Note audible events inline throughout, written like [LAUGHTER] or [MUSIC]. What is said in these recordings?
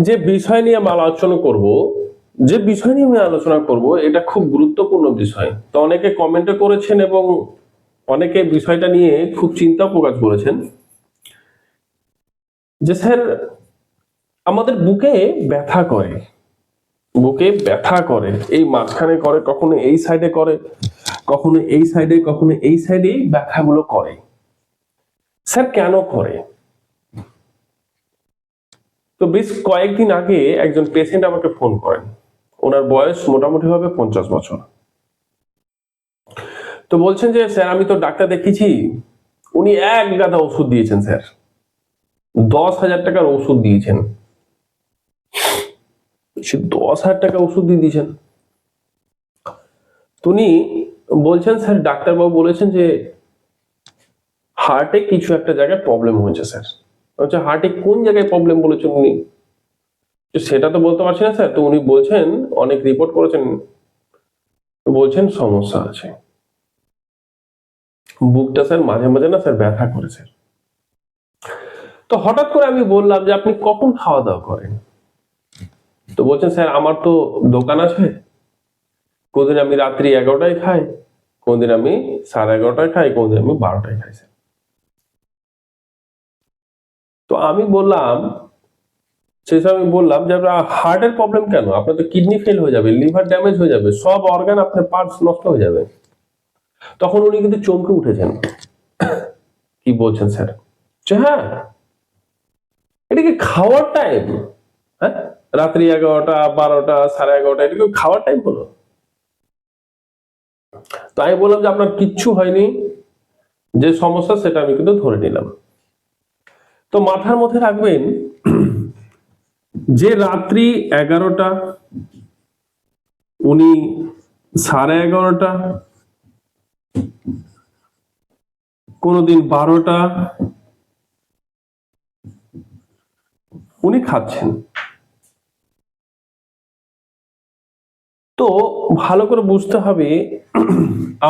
যে বিষয় নিয়ে আমি আলোচনা করব, যে বিষয় নিয়ে আমি আলোচনা করব, এটা খুব গুরুত্বপূর্ণ বিষয়। তো অনেকে কমেন্টে করেছেন এবং অনেকে বিষয়টা নিয়ে খুব চিন্তা প্রকাশ করেছেন। যে স্যার, আমাদের বুকে ব্যথা করে। বুকে ব্যথা করে। এই মাঝখানে করে, কখনো এই সাইডে করে, কখনো এই সাইডে কখনো এই সাইডে ব্যথাগুলো করে। স্যার, কেন করে? তো বেশ কয়েকদিন আগে একজন পেশেন্ট আমাকে ফোন করেন। ওনার বয়স মোটামুটি হবে পঞ্চাশ বছর। তো বলছেন যে, স্যার, আমি তো ডাক্তার দেখিয়েছি, উনি এক গাদা ওষুধ দিয়েছেন, স্যার। দশ হাজার টাকার ওষুধ দিয়েছেন। সে দশ হাজার টাকা ওষুধ দিয়ে দিয়েছেন। উনি বলছেন, স্যার, ডাক্তারবাবু বলেছেন যে হার্টে কিছু একটা জায়গায় প্রবলেম হয়েছে, স্যার। আচ্ছা হার্টে কোন জায়গায় প্রবলেম বলেছেন উনি? সেটা তো বলতে পারছি না স্যার তো উনি বলছেন, অনেক রিপোর্ট করেছেন বলছেন সমস্যা আছে। বুকটা স্যার মাঝে মাঝে না স্যার ব্যথা করে স্যার তো হঠাৎ করে আমি বললাম যে, আপনি কখন খাওয়া দাওয়া করেন? তো বলছেন, স্যার, আমার তো দোকান আছে। কোনদিন আমি রাত্রি এগারোটায় খাই, কোনদিন আমি সাড়ে এগারোটায় খাই, কোনদিন আমি বারোটায় খাই স্যার তো আমি বললাম, সেই সময় আমি বললাম যে, আপনার হার্টের প্রবলেম কেন? আপনার তো কিডনি ফেল হয়ে যাবে লিভার ড্যামেজ হয়ে যাবে, সব অর্গান আপনার পার্টস নষ্ট হয়ে যাবে। তখন উনি কিন্তু চমকে উঠেছেন। [COUGHS] কি বলছেন স্যার? হ্যাঁ এটা কি খাওয়ার টাইম হ্যাঁ রাত্রি এগারোটা, বারোটা, সাড়ে এগারোটা, এটা কি খাওয়ার টাইম হলো? তো আমি বললাম যে, আপনার কিচ্ছু হয়নি। যে সমস্যা, সেটা আমি কিন্তু ধরে নিলাম। তো মাথার মধ্যে রাখবেন, যে রাত্রি এগারোটা, উনি সাড়ে এগারোটা, কোনোদিন বারোটা, উনি খাচ্ছেন। তো ভালো করে বুঝতে হবে,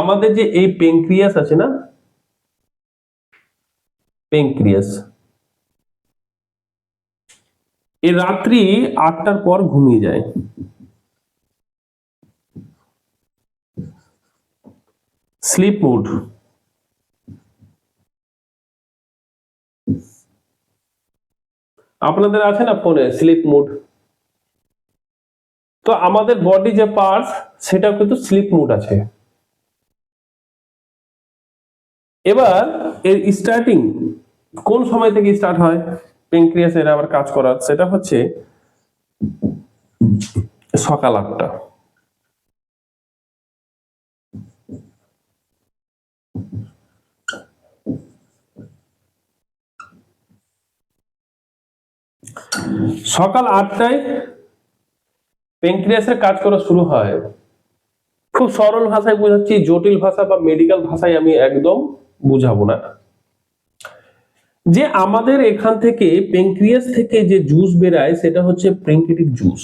আমাদের যে এই পেনক্রিয়াস আছে না পেনক্রিয়াস এ রাত্রি আটটার পর ঘুমিয়ে যায়। স্লিপ মুড আপনাদের আছে না ফোনে? স্লিপ মুড তো আমাদের বডি যে পার্টস সেটা কিন্তু স্লিপ মুড আছে। এবার, এর স্টার্টিং কোন সময় থেকে স্টার্ট হয়? পেনক্রিয়াস এর আবার কাজ করার সেটা হচ্ছে সকাল আটটা। সকাল আটটায় পেনক্রিয়াসের কাজ করা শুরু হয়। খুব সরল ভাষায় বোঝাচ্ছি, জটিল ভাষা বা মেডিকেল ভাষায় আমি একদম বুঝাবো না। যে আমাদের এখান থেকে পেনক্রিয়াস থেকে যে জুস বেরায়, সেটা হচ্ছে প্রেঙ্কেটিক জুস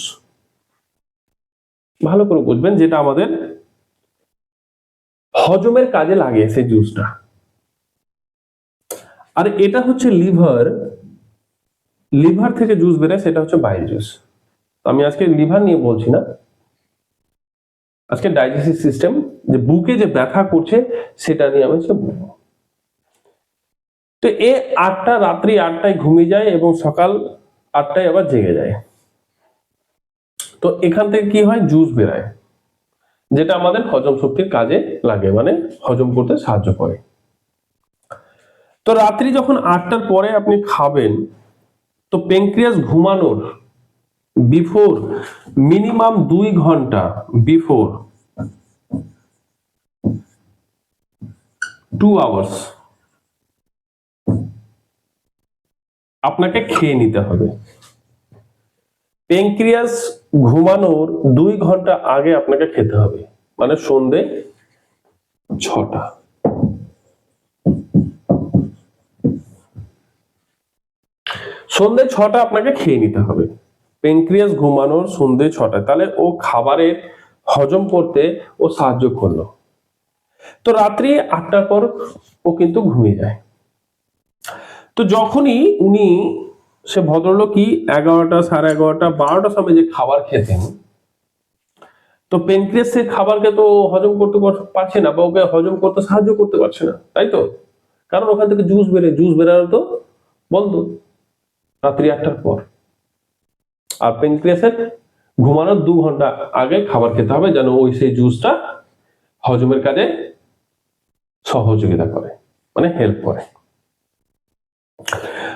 ভালো করে বুঝবেন যেটা আমাদের হজমের কাজে লাগে সেই জুসটা আর এটা হচ্ছে লিভার। লিভার থেকে জুস বেরোয়, সেটা হচ্ছে বাইল জুস আমি আজকে লিভার নিয়ে বলছি না। আজকে ডাইজেস্টিভ সিস্টেম যে বুকে যে ব্যথা করছে, সেটা নিয়ে আমি আজকে বলব। তো এ আটটা, রাত্রি আটটায় ঘুমিয়ে যায় এবং সকাল আটটায় আবার জেগে যায়। তো এখান থেকে কি হয়? জুস বেরায়, যেটা আমাদের হজম শক্তির কাজে লাগে মানে হজম করতে সাহায্য করে। তো রাত্রি যখন আটটার পরে আপনি খাবেন, তো পেনক্রিয়াস ঘুমানোর বিফোর মিনিমাম দুই ঘণ্টা বিফোর টু আওয়ার্স আপনাকে খেয়ে নিতে হবে। পেনক্রিয়াস ঘুমানোর দুই ঘণ্টা আগে আপনাকে খেতে হবে মানে সন্ধে ছটা। সন্ধে ছটা আপনাকে খেয়ে নিতে হবে। পেনক্রিয়াস ঘুমানোর সন্ধে ছটায় তাহলে ও খাবারের হজম করতে ও সাহায্য করল। তো রাত্রি আটটার পর ও কিন্তু ঘুমিয়ে যায়। তো যখনই উনি সে ভদ্রলোকই এগারোটা, সাড়ে এগারোটা, বারোটার সময় যে খাবার খেতেন, তো পেনক্রিয়াস সে খাবারকে তো হজম করতে পারছে না বা ওকে হজম করতে সাহায্য করতে পারছে না, তাই তো? কারণ ওখান থেকে জুস বেরে জুস বেরানো তো বন্ধ, রাত্রি আটটার পর। আর পেনক্রিয়াসের ঘুমানোর দু ঘণ্টা আগে খাবার খেতে হবে যেন ওই সেই জুসটা হজমের কাজে সহযোগিতা করে মানে হেল্প করে।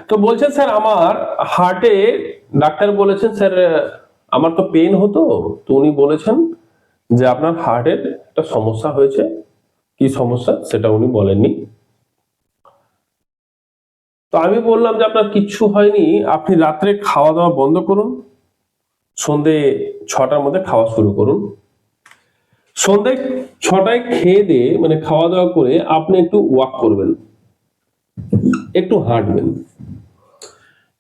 তো বলছেন স্যার, আমার হার্টে ডাক্তার বলেছেন, স্যার, আমার তো পেন হতো, তো উনি বলেছেন যে আপনার হার্টের একটা সমস্যা হয়েছে। কি সমস্যা? সেটা উনি বলেননি। তো আমি বললাম যে আপনার কিচ্ছু হয়নি, আপনি রাত্রে খাওয়া দাওয়া বন্ধ করুন, সন্ধে ছটার মধ্যে খাওয়া শুরু করুন। সন্ধে ছটায় খেয়ে দিয়ে মানে খাওয়া দাওয়া করে আপনি একটু ওয়াক করবেন। একটু হাঁটবেন।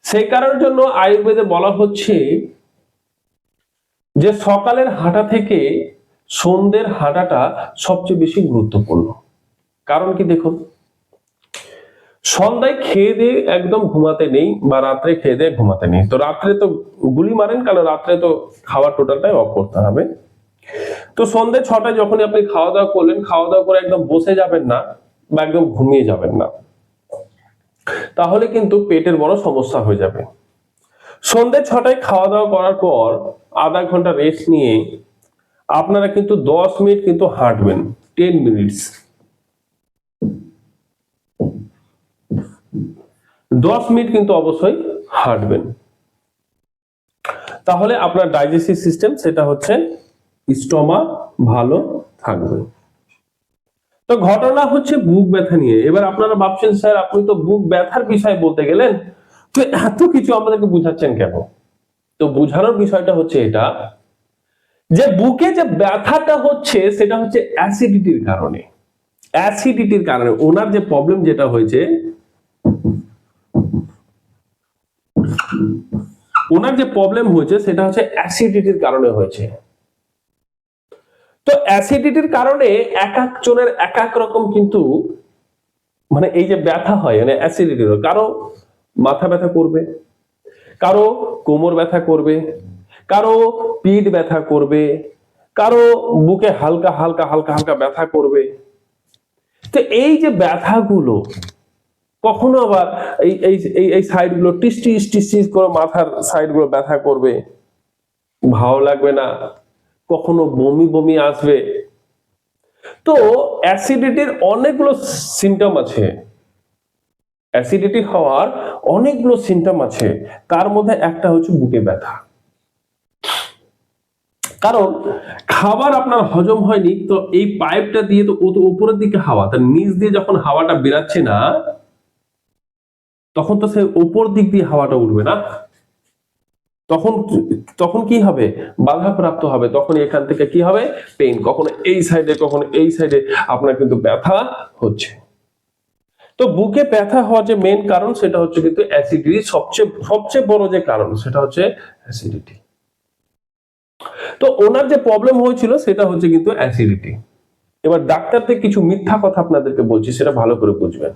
সেই কারণের জন্য আয়ুর্বেদে বলা হচ্ছে যে সকালের হাঁটা থেকে সন্ধ্যের হাঁটাটা সবচেয়ে বেশি গুরুত্বপূর্ণ। কারণ কি দেখুন? সন্ধ্যায় খেয়ে দিয়ে একদম ঘুমাতে নেই বা রাত্রে খেয়ে দিয়ে ঘুমাতে নেই। তো রাত্রে তো গুলি মারেন, কারণ রাত্রে তো খাওয়ার টোটালটাই অফ করতে হবে। তো সন্ধ্যে ছটায় যখনই আপনি খাওয়া দাওয়া করলেন খাওয়া দাওয়া করে একদম বসে যাবেন না বা একদম ঘুমিয়ে যাবেন না। তাহলে কিন্তু পেটের বড় সমস্যা হয়ে যাবে। সন্ধ্যে ছটায় খাওয়া দাওয়া করার পর আধা ঘণ্টা রেস্ট নিয়ে আপনারা কিন্তু দশ মিনিট কিন্তু হাঁটবেন টেন মিনিটস দশ মিনিট কিন্তু অবশ্যই হাঁটবেন। তাহলে আপনার ডাইজেস্টিভ সিস্টেম সেটা হচ্ছে স্টমা ভালো থাকবে। তো ঘটনা হচ্ছে বুক ব্যথা নিয়ে। এবার আপনারা ভাবছেন, স্যার, আপনি তো বুক ব্যথার বিষয় বলতে গেলেন? তো এত কিছু আমাদেরকে বুঝাচ্ছেন কেন? তো বুঝানোর বিষয়টা হচ্ছে এটা যে বুকে যে ব্যথাটা হচ্ছে, সেটা হচ্ছে অ্যাসিডিটির কারণে। অ্যাসিডিটির কারণে। ওনার যে প্রবলেম যেটা হয়েছে, ওনার যে প্রবলেম হয়েছে, সেটা হচ্ছে অ্যাসিডিটির কারণে হয়েছে। তো অ্যাসিডিটির কারণে এক একজনের এক এক রকম কিন্তু মানে এই যে ব্যথা হয় মানে অ্যাসিডিটির কারও মাথা ব্যথা করবে, কারও কোমর ব্যথা করবে, কারও পিঠ ব্যথা করবে, কারও বুকে হালকা হালকা হালকা হালকা ব্যথা করবে। তো এই যে ব্যথাগুলো, কখনো আবার এই এই, এই- এই সাইডগুলো টিস টিস টিস করে মাথার সাইডগুলো ব্যথা করবে, ভালো লাগবে না। কখনো বমি বমি আসবে। তো অ্যাসিডিটির অনেকগুলো সিমটম আছে। অ্যাসিডিটি হওয়ার অনেকগুলো সিমটম আছে। তার মধ্যে একটা হচ্ছে বুকে ব্যথা। কারণ খাবার আপনার হজম হয়নি, তো এই পাইপটা দিয়ে তো ও তো উপরের দিকে হাওয়া, তার নিচ দিয়ে যখন হাওয়াটা বেরাচ্ছে না, তখন তো সে উপর দিক দিয়ে হাওয়াটা উঠবে না। তখন তখন কি হবে? বাধাপ্রাপ্ত হবে। তখন এখান থেকে কি হবে? পেইন। কখনো এই সাইডে, কখনো এই সাইডে আপনার কিন্তু ব্যথা হচ্ছে। তো বুকে ব্যথা হওয়ার যে মেন কারণ, সেটা হচ্ছে কিন্তু অ্যাসিডিটি সবচেয়ে সবচেয়ে বড় যে কারণ, সেটা হচ্ছে অ্যাসিডিটি তো ওনার যে প্রবলেম হয়েছিল, সেটা হচ্ছে কিন্তু অ্যাসিডিটি এবার ডাক্তারদের কিছু মিথ্যা কথা আপনাদেরকে বলছি, সেটা ভালো করে বুঝবেন।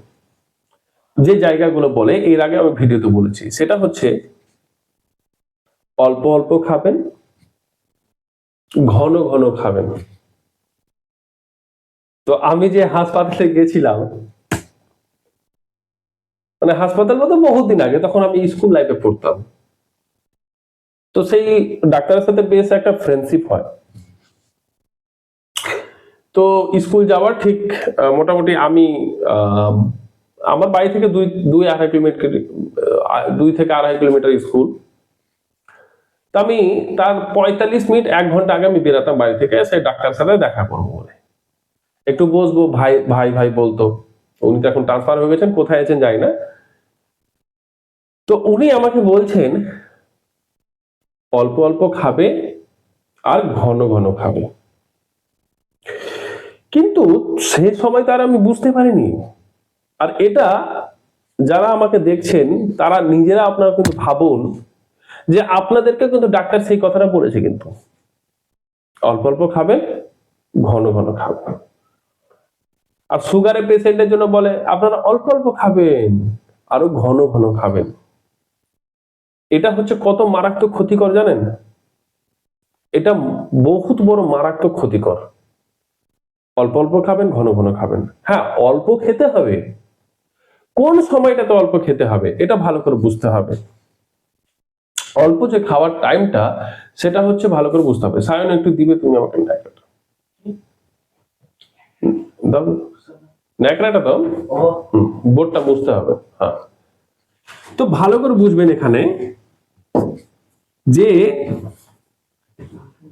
যে জায়গাগুলো বলে, এর আগে আমি ভিডিওতে বলেছি, সেটা হচ্ছে অল্প অল্প খাবেন, ঘন ঘন খাবেন। তো আমি যে হাসপাতালে গেছিলাম মানে হাসপাতাল বলতে বহুদিন আগে, তখন আমি স্কুল লাইফে পড়তাম। তো সেই ডাক্তারের সাথে বেশ একটা ফ্রেন্ডশিপ হয়। তো স্কুল যাওয়ার ঠিক মোটামুটি আমি আমার বাড়ি থেকে দুই দুই আড়াই কিলোমিটার দুই থেকে আড়াই কিলোমিটার স্কুল। তো আমি তার পঁয়তাল্লিশ মিনিট, এক ঘণ্টা আগে আমি বেরাতাম বাড়ি থেকে সেই ডাক্তারের সাথে দেখা করব বলে। একটু বসবো, ভাই ভাই ভাই বলতো। উনি তো এখন ট্রান্সফার হয়ে গেছেন, কোথায় আছেন জানি না। তো উনি আমাকে বলছেন, অল্প অল্প খাবে আর ঘন ঘন খাবে। কিন্তু সে সময় তার আমি বুঝতে পারিনি। আর এটা যারা আমাকে দেখছেন, তারা নিজেরা আপনারা কিন্তু ভাবুন যে আপনাদেরকে কিন্তু ডাক্তার সেই কথাটা বলেছে কিন্তু। অল্প অল্প খাবেন ঘন ঘন খাবেন আর সুগারের পেশেন্টের জন্য বলে, আপনারা অল্প অল্প খাবেন, আরও ঘন ঘন খাবেন। এটা হচ্ছে কত মারাত্মক ক্ষতিকর জানেন? এটা বহুত বড় মারাত্মক ক্ষতিকর। অল্প অল্প খাবেন, ঘন ঘন খাবেন। হ্যাঁ অল্প খেতে হবে। কোন সময়টাতে অল্প খেতে হবে, এটা ভালো করে বুঝতে হবে। অল্প যে খাওয়ার টাইমটা সেটা হচ্ছে ভালো করে বুঝতে হবে। সায়ন, একটু দিবে তুমি আমাকে ন্যাকড়াটা দাও। ন্যাকড়াটা দাও। বোর্ডটা বুঝতে হবে। হ্যাঁ। তো ভালো করে বুঝবেন এখানে যে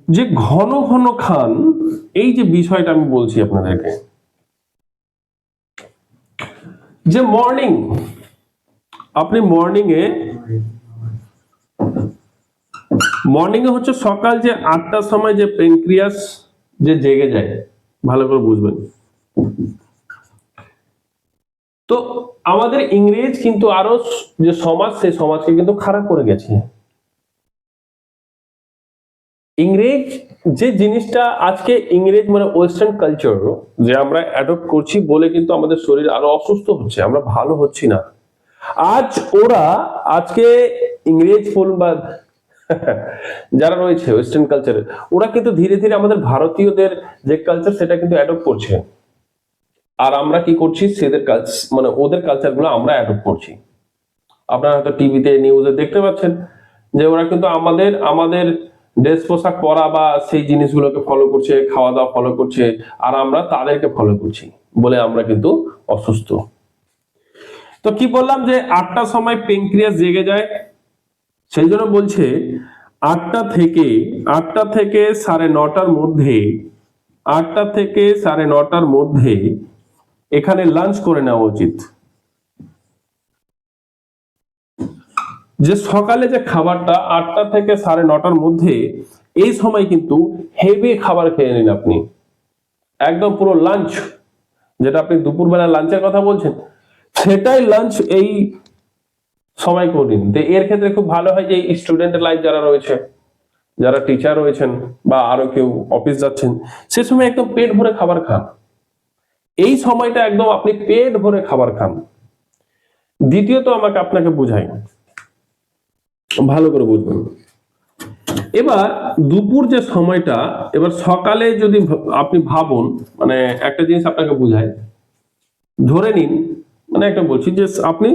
যে ঘন ঘন খান, এই যে বিষয়টা আমি বলছি আপনাদেরকে। যে মর্নিং আপনি মর্নিং এ মর্নিং এ হচ্ছে সকাল যে আটটার সময় যে পেনক্রিয়াস যে জেগে যায়, ভালো করে বুঝবেন। তো আমাদের ইংরেজ কিন্তু আরও যে সমাজ, সেই সমাজকে কিন্তু খারাপ করে গেছে। ইংরেজ যে জিনিসটা আজকে ইংরেজ মানে ওয়েস্টার্ন কালচার যে আমরা অ্যাডপ্ট করছি বলে কিন্তু আমাদের শরীর আরও অসুস্থ হচ্ছে, আমরা ভালো হচ্ছি না। আজ ওরা, আজকে ইংরেজ বলুন বা যারা রয়েছে ওয়েস্টার্ন কালচারে ওরা কিন্তু ধীরে ধীরে আমাদের ভারতীয়দের যে কালচার সেটা কিন্তু অ্যাডপ্ট করছে। আর আমরা কি করছি? সেদের কালচার মানে ওদের কালচারগুলো আমরা অ্যাডপ্ট করছি। আপনারা হয়তো টিভিতে নিউজে দেখতে পাচ্ছেন যে ওরা কিন্তু আমাদের আমাদের ড্রেস পোশাক পরা বা সেই জিনিসগুলোকে ফলো করছে, খাওয়া দাওয়া ফলো করছে, আর আমরা তাদেরকে ফলো করছি বলে আমরা কিন্তু অসুস্থ। তো কি বললাম যে আটটার সময় পেনক্রিয়াস জেগে যায় সেই জন্য বলছে, আটটা থেকে আটটা থেকে সাড়ে নটার মধ্যে, আটটা থেকে সাড়ে নটার মধ্যে এখানে লাঞ্চ করে নেওয়া উচিত। যে সকালে যে খাবারটা আটটা থেকে সাড়ে নটার মধ্যে, এই সময় কিন্তু হেভি খাবার খেয়ে নিন আপনি। একদম পুরো লাঞ্চ যেটা আপনি দুপুরবেলা লাঞ্চের কথা বলছেন, সেটাই লাঞ্চ এই করিন তো এর ক্ষেত্রে খুব ভালো হয় যে স্টুডেন্ট লাইফ যারা রয়েছে, যারা টিচার রয়েছেন বা আরও কেউ অফিস যাচ্ছেন, সে সময় একদম পেট ভরে খাবার খান। এই সময়টা একদম আপনি পেট ভরে খাবার খান। দ্বিতীয়ত আমাকে আপনাকে বুঝাই। ভালো করে বুঝবেন। এবার দুপুর যে সময়টা, এবার সকালে যদি আপনি ভাবুন মানে একটা জিনিস আপনাকে বুঝাই। ধরে নিন মানে একটা বলছি যে আপনি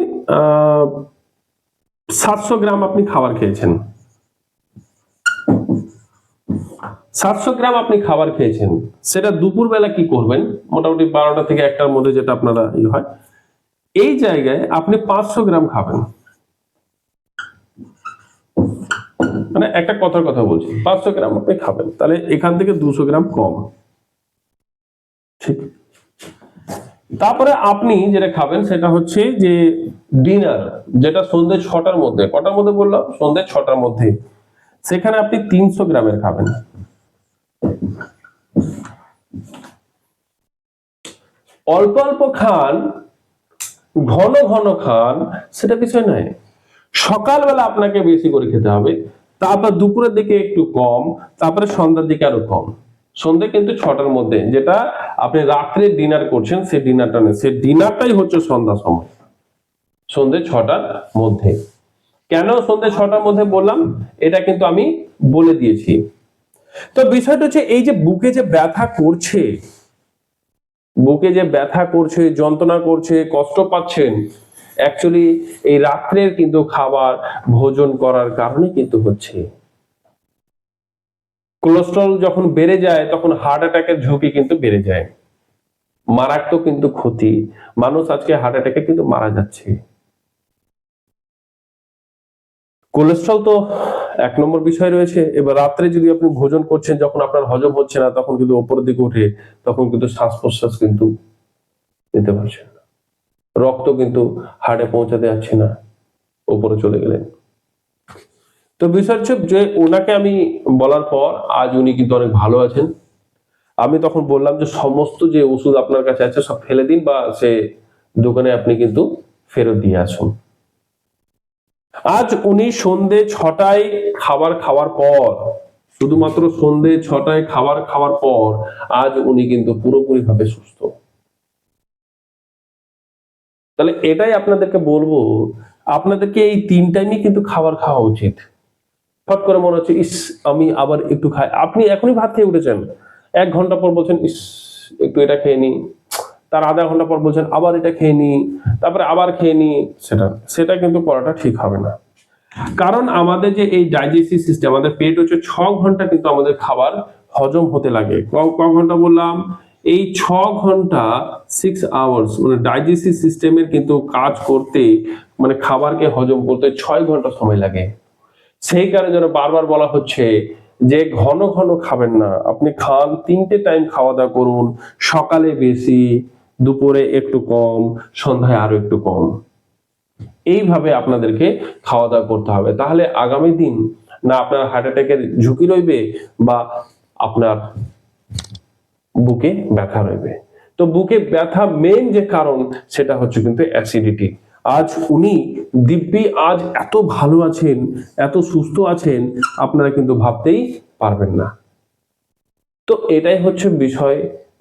সাতশো গ্রাম আপনি খাবার খেয়েছেন। সাতশো গ্রাম আপনি খাবার খেয়েছেন। সেটা দুপুর বেলা কি করবেন? মোটামুটি বারোটা থেকে একটার মধ্যে যেটা আপনারা ই হয়। এই জায়গায় আপনি পাঁচশো গ্রাম খাবেন। মানে একটা কথার কথা বলছি, পাঁচশো গ্রাম আপনি খাবেন। তাহলে এখান থেকে দুশো গ্রাম কম। ঠিক? তারপরে আপনি যেটা খাবেন সেটা হচ্ছে যে ডিনার যেটা সন্ধ্যে ছটার মধ্যে। কটার মধ্যে বললাম? সন্ধ্যে ছটার মধ্যে। সেখানে আপনি তিনশো গ্রামের খাবেন। অল্প অল্প খান, ঘন ঘন খান, সেটা বিষয় নয় সকালবেলা আপনাকে বেশি করে খেতে হবে। তারপর দুপুরের দিকে একটু কম, তারপরে সন্ধ্যার দিকে আরও কম। সন্ধ্যে কিন্তু ছটার মধ্যে, যেটা আপনি রাত্রে ডিনার করছেন, সেই ডিনারটা নেই সেই ডিনারটাই হচ্ছে সন্ধ্যা সময়। সন্ধ্যে ছটার মধ্যে। কেন সন্ধ্যে ছটার মধ্যে বললাম? এটা কিন্তু আমি বলে দিয়েছি। তো বিষয়টা হচ্ছে, এই যে বুকে যে ব্যথা করছে, বুকে যে ব্যথা করছে, যন্ত্রণা করছে, কষ্ট পাচ্ছেন অ্যাকচুয়ালি এই রাত্রের কিন্তু খাবার ভোজন করার কারণে কিন্তু হচ্ছে। কোলেস্ট্রল যখন বেড়ে যায়, তখন হার্ট অ্যাটাকের ঝুঁকি কিন্তু বেড়ে যায়। মারাত্মক কিন্তু ক্ষতি। মানুষ আজকে হার্ট অ্যাটাকে কিন্তু মারা যাচ্ছে। কোলেস্ট্রল তো এক নম্বর বিষয় রয়েছে। এবার রাত্রে যদি আপনি ভোজন করছেন, যখন আপনার হজম হচ্ছে না, তখন কিন্তু ওপরের দিকে উঠে তখন কিন্তু শ্বাস প্রশ্বাস কিন্তু নিতে পারছেন রক্ত কিন্তু হার্টে পৌঁছাতে যাচ্ছে না। উপরে চলে গেলেন। তো বিষয় হচ্ছে যে ওনাকে আমি বলার পর আজ উনি কিন্তু অনেক ভালো আছেন। আমি তখন বললাম যে সমস্ত যে ওষুধ আপনার কাছে আছে সব ফেলে দিন বা সে দোকানে আপনি কিন্তু ফেরত দিয়ে আসুন। আজ উনি সন্ধে ছটায় খাবার খাওয়ার পর, শুধুমাত্র সন্ধে ছটায় খাবার খাওয়ার পর, আজ উনি কিন্তু পুরোপুরি ভাবে সুস্থ। তাহলে এটাই আপনাদেরকে বলব, আপনাদেরকে এই তিন টাইমই কিন্তু খাবার খাওয়া উচিত। ফট করে মনে হচ্ছে ইস আমি আবার একটু খাই। আপনি এখনই ভাত খেয়ে উঠেছেন। এক ঘণ্টা পর বলছেন ইস একটু এটা খেয়ে নি তার আধা ঘণ্টা পর বলছেন আবার এটা খেয়ে নি তারপরে আবার খেয়ে নি সেটা সেটা কিন্তু করাটা ঠিক হবে না। কারণ আমাদের যে এই ডাইজেস্টিভ সিস্টেম আমাদের পেট হচ্ছে ছ ঘণ্টা কিন্তু আমাদের খাবার হজম হতে লাগে। ক- ক ঘণ্টা বললাম? এই ছ ঘণ্টা সিক্স আওয়ার্স মানে ডাইজেস্টিভ সিস্টেমের কিন্তু কাজ করতে মানে খাবারকে হজম করতে ছয় ঘণ্টা সময় লাগে। সেই কারণে যেন বারবার বলা হচ্ছে যে ঘন ঘন খাবেন না। আপনি খান, তিনটে টাইম খাওয়া দাওয়া করুন, সকালে বেশি, দুপুরে একটু কম, সন্ধ্যায় আরও একটু কম। এইভাবে আপনাদেরকে খাওয়া দাওয়া করতে হবে। তাহলে আগামী দিন না আপনার হার্ট অ্যাটাকের ঝুঁকি রইবে বা আপনার বুকে ব্যথা রইবে। তো বুকে ব্যথা মেন যে কারণ সেটা হচ্ছে কিন্তু অ্যাসিডিটি আজ উনি দিব্যি আজ এত ভালো আছেন, এত সুস্থ আছেন, আপনারা কিন্তু ভাবতেই পারবেন না। তো এটাই হচ্ছে বিষয়।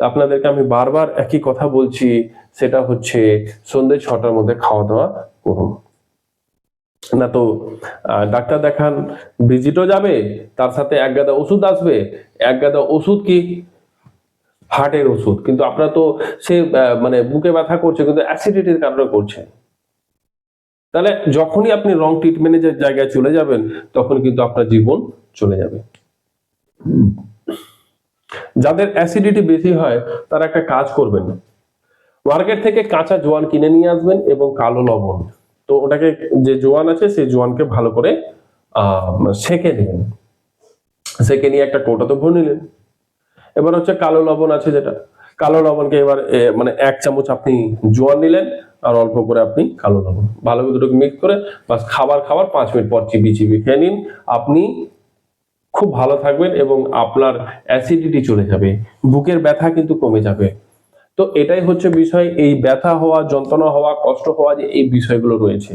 আপনাদেরকে আমি বারবার একই কথা বলছি, সেটা হচ্ছে সন্ধ্যে ছটার মধ্যে খাওয়া দাওয়া করুন। না তো ডাক্তার দেখান, ভিজিটও যাবে, তার সাথে এক গাদা ওষুধ আসবে। এক গাদা ওষুধ কি? হার্টের ওষুধ। কিন্তু আপনার তো সে মানে বুকে ব্যথা করছে, কিন্তু অ্যাসিডিটির কারণে করছে। তাহলে যখনই আপনি রং ট্রিটমেন্টের জায়গায় চলে যাবেন, তখন কিন্তু আপনার জীবন চলে যাবে। যাদের অ্যাসিডিটি বেশি হয়, তারা একটা কাজ করবেন। মার্কেট থেকে কাঁচা জোয়ান কিনে নিয়ে আসবেন এবং কালো লবণ। তো ওটাকে যে জোয়ান আছে, সেই জোয়ানকে ভালো করে সেকে নেবেন। সেকে নিয়ে একটা কৌটাতে ভরে নিলেন। এবার হচ্ছে কালো লবণ আছে যেটা। কালো লবণকে এবার মানে এক চামচ আপনি জোয়ান নিলেন। আর অল্প করে আপনি কালো লবণ। ভালো করে দুটোকে মিক্স করে বাস খাবার খাবার পাঁচ মিনিট পর চিবি চিবি খেয়ে নিন। আপনি খুব ভালো থাকবেন এবং আপনার অ্যাসিডিটি চলে যাবে। বুকের ব্যথা কিন্তু কমে যাবে। তো এটাই হচ্ছে বিষয়, এই ব্যথা হওয়া, যন্ত্রণা হওয়া, কষ্ট হওয়া যে এই বিষয়গুলো রয়েছে।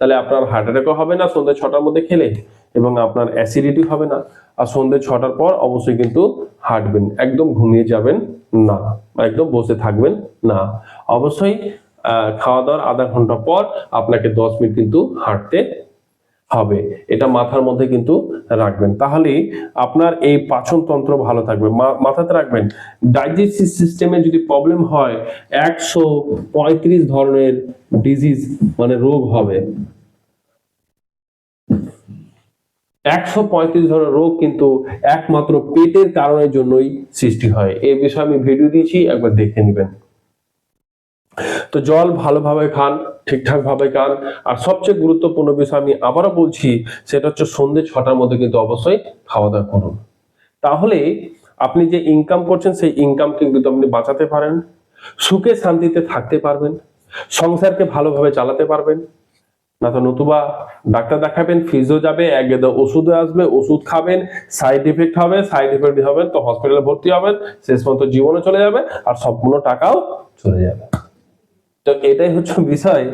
তাহলে আপনার হার্ট অ্যাটাকও হবে না সন্ধ্যে ছটার মধ্যে খেলে এবং আপনার অ্যাসিডিটি হবে না। আর সন্ধ্যে ছটার পর অবশ্যই কিন্তু হাঁটবেন। একদম ঘুমিয়ে যাবেন না। একদম বসে থাকবেন না। অবশ্যই খাওয়া দাওয়ার আধা ঘণ্টা পর আপনাকে দশ মিনিট কিন্তু হাঁটতে হবে। এটা মাথার মধ্যে কিন্তু রাখবেন। তাহলে আপনার এই পাচন তন্ত্র ভালো থাকবে। মাথাতে রাখবেন ডাইজেস্টিভ সিস্টেমে যদি প্রবলেম হয়, একশো পঁয়ত্রিশ ধরনের ডিজিজ মানে রোগ হবে। একশো পঁয়ত্রিশ ধরনের রোগ কিন্তু একমাত্র পেটের কারণের জন্যই সৃষ্টি হয়। এই বিষয়ে আমি ভিডিও দিয়েছি, একবার দেখে নেবেন। তো জল ভালোভাবে খান ঠিকঠাক ভাবে খান। আর সবচেয়ে গুরুত্বপূর্ণ বিষয় আমি আবারও বলছি, সেটা হচ্ছে সন্ধ্যে ছটার মধ্যে কিন্তু অবশ্যই খাওয়া দাওয়া করুন। তাহলে আপনি যে ইনকাম করছেন, সেই ইনকাম কিন্তু আপনি বাঁচাতে পারেন, সুখে শান্তিতে থাকতে পারবেন, সংসারকে ভালোভাবে চালাতে পারবেন। না তো নতুবা ডাক্তার দেখাবেন ফিজও যাবে এক গেদা ওষুধ আসবে, ওষুধ খাবেন সাইড এফেক্ট হবে সাইড এফেক্ট হবে, তো হসপিটালে ভর্তি হবেন, শেষ পর্যন্ত জীবনে চলে যাবে আর সম্পূর্ণ টাকাও চলে যাবে। তো এটাই হচ্ছে বিষয়।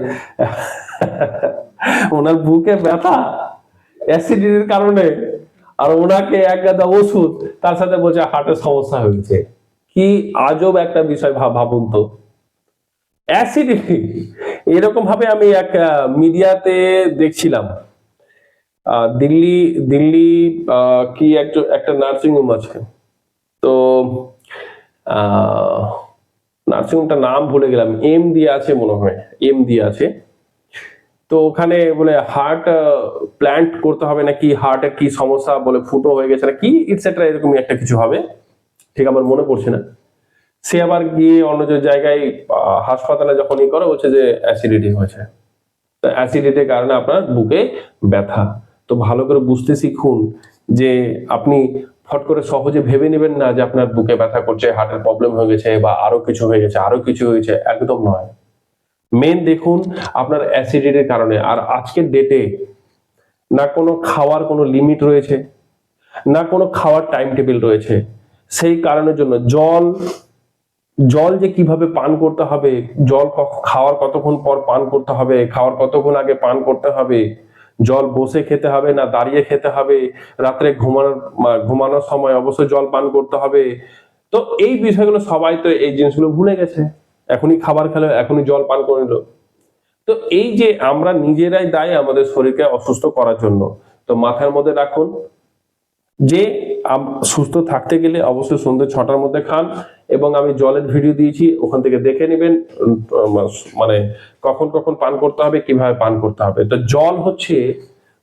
ওনার বুকে ব্যথা অ্যাসিডিটির কারণে আর ওনাকে এক গাদা ওষুধ তার সাথে বলছে হার্টের সমস্যা হয়েছে। কি আজব একটা বিষয় ভাব- ভাবুন তো। অ্যাসিডিটি এরকম ভাবে আমি এক মিডিয়াতে দেখছিলাম। আহ, দিল্লি দিল্লি আহ, কি একটা নার্সিং হোম আছে। তো নার্সিং হোমটা নাম ভুলে গেলাম। এম দিয়ে আছে মনে হয়। এম দিয়ে আছে। তো ওখানে বলে হার্ট প্ল্যান্ট করতে হবে নাকি হার্টের কি সমস্যা বলে ফুটো হয়ে গেছে নাকি ইটসেট্রা এরকমই একটা কিছু হবে। ঠিক আমার মনে পড়ছে না। সে আবার গিয়ে অন্য যে জায়গায় হাসপাতালে যখন ই করে, বলছে যে অ্যাসিডিটি হয়েছে। অ্যাসিডিটির কারণে আপনার বুকে ব্যথা। তো ভালো করে বুঝতে শিখুন যে আপনি ফট করে সহজে ভেবে নেবেন না যে আপনার বুকে ব্যথা করছে হার্টের প্রবলেম হয়ে গেছে বা আরও কিছু হয়ে গেছে, আরও কিছু হয়েছে একদম নয়। মেন দেখুন আপনার অ্যাসিডিটির কারণে। আর আজকের ডেটে না কোনো খাওয়ার কোনো লিমিট রয়েছে, না কোনো খাওয়ার টাইম টেবিল রয়েছে। সেই কারণের জন্য জল জল যে কীভাবে পান করতে হবে, জল খাওয়ার কতক্ষণ পর পান করতে হবে, খাওয়ার কতক্ষণ আগে পান করতে হবে জল বসে খেতে হবে না দাঁড়িয়ে খেতে হবে, রাত্রে ঘুমানোর ঘুমানোর সময় অবশ্যই জল পান করতে হবে। তো এই বিষয়গুলো সবাই তো এই জিনিসগুলো ভুলে গেছে। এখনই খাবার খেলো, এখনই জল পান করে নিল। তো এই যে আমরা নিজেরাই দায়ী আমাদের শরীরকে অসুস্থ করার জন্য, তো মাথার মধ্যে রাখুন যে সুস্থ থাকতে গেলে অবশ্যই সন্ধ্যে ছটার মধ্যে খান এবং আমি জলের ভিডিও দিয়েছি, ওখান থেকে দেখে নেবেন মানে কখন কখন পান করতে হবে, কীভাবে পান করতে হবে। তো জল হচ্ছে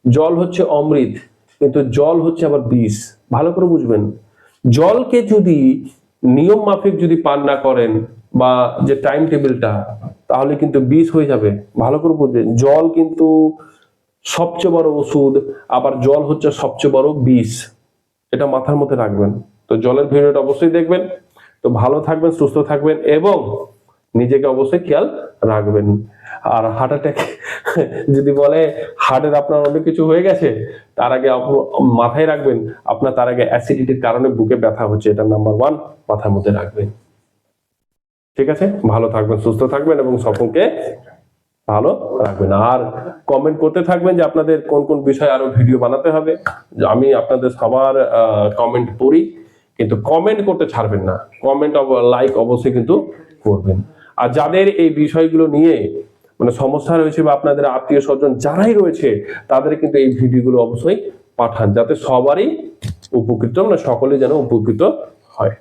জল হচ্ছে অমৃত, কিন্তু জল হচ্ছে আবার বিষ। ভালো করে বুঝবেন। জলকে যদি নিয়ম মাফিক যদি পান না করেন বা যে টাইম টেবিলটা তাহলে কিন্তু বিষ হয়ে যাবে। ভালো করে বুঝবেন। জল কিন্তু সবচেয়ে বড় ওষুধ, আবার জল হচ্ছে সবচেয়ে বড় বিষ। এটা মাথার মধ্যে রাখবেন। তো জলের ভিডিওটা অবশ্যই দেখবেন। তো ভালো থাকবেন, সুস্থ থাকবেন এবং নিজেকে অবশ্যই খেয়াল রাখবেন। আর হার্ট অ্যাটাক [LAUGHS] যদি বলে হার্টের আপনার অনেক কিছু হয়ে গেছে, তার আগে মাথায় রাখবেন, আপনার তার আগে অ্যাসিডিটির কারণে বুকে ব্যথা হচ্ছে, এটা নাম্বার ওয়ান মাথার মধ্যে রাখবেন। ঠিক আছে? ভালো থাকবেন, সুস্থ থাকবেন এবং সকলকে ভালো রাখবেন আর কমেন্ট করতে থাকবেন যে আপনাদের কোন কোন বিষয়ে আরও ভিডিও বানাতে হবে। আমি আপনাদের সবার কমেন্ট পড়ি, কিন্তু কমেন্ট করতে ছাড়বেন না। কমেন্ট লাইক অবশ্যই কিন্তু করবেন। আর যাদের এই বিষয়গুলো নিয়ে মানে সমস্যা রয়েছে বা আপনাদের আত্মীয় স্বজন যারাই রয়েছে, তাদের কিন্তু এই ভিডিওগুলো অবশ্যই পাঠান, যাতে সবারই উপকৃত মানে সকলে যেন উপকৃত হয়।